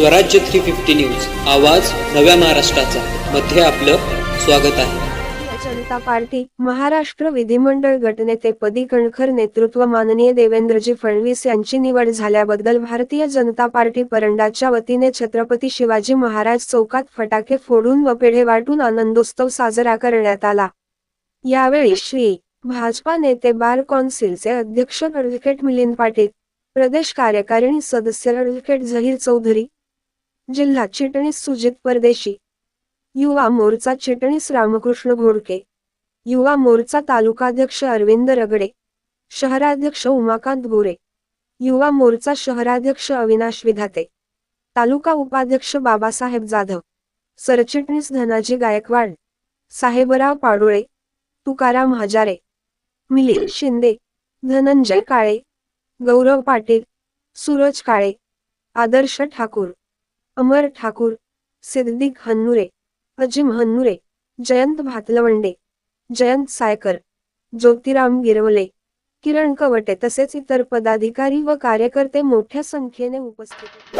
स्वराज्य three fifty news. आवाज नव्या महाराष्ट्राचा. मध्ये आपलं स्वागत आहे. जनता पार्टी महाराष्ट्र विधिमंडळ गटनेतेपदी कणखर नेतृत्व माननीय देवेंद्रजी फडणवीस यांची निवड झाल्याबद्दल भारतीय जनता पार्टी परंडाच्या वतीने छत्रपती शिवाजी महाराज चौकात फटाके फोडून व पेढे वाटून आनंदोत्सव साजरा करण्यात आला. यावेळी श्री भाजपा नेते बार कौन्सिलचे अध्यक्ष ॲडव्होकेट मिलिंद पाटील प्रदेश कार्यकारिणी सदस्य ॲडव्होकेट झहीर चौधरी जिल्हा चिटणीस सुजित परदेशी. युवा मोर्चा चिटणीस रामकृष्ण घोडके. युवा मोर्चा तालुकाध्यक्ष अरविंद रगडे. शहराध्यक्ष उमाकांत गोरे. युवा मोर्चा शहराध्यक्ष अविनाश विधाते. तालुका उपाध्यक्ष बाबासाहेब जाधव. सरचिटणीस धनाजी गायकवाड. साहेबराव पाडोळे. तुकाराम हजारे. मिलिंद शिंदे. धनंजय काळे. गौरव पाटील. सूरज काळे. आदर्श ठाकूर. अमर ठाकूर सिद्दीक हन्नुरे अजिम हन्नुरे जयंत भातलवंडे जयंत सायकर ज्योतिराम गिरवले किरण कवटे तसेच इतर पदाधिकारी व कार्यकर्ते मोठ्या संख्येने उपस्थित होते.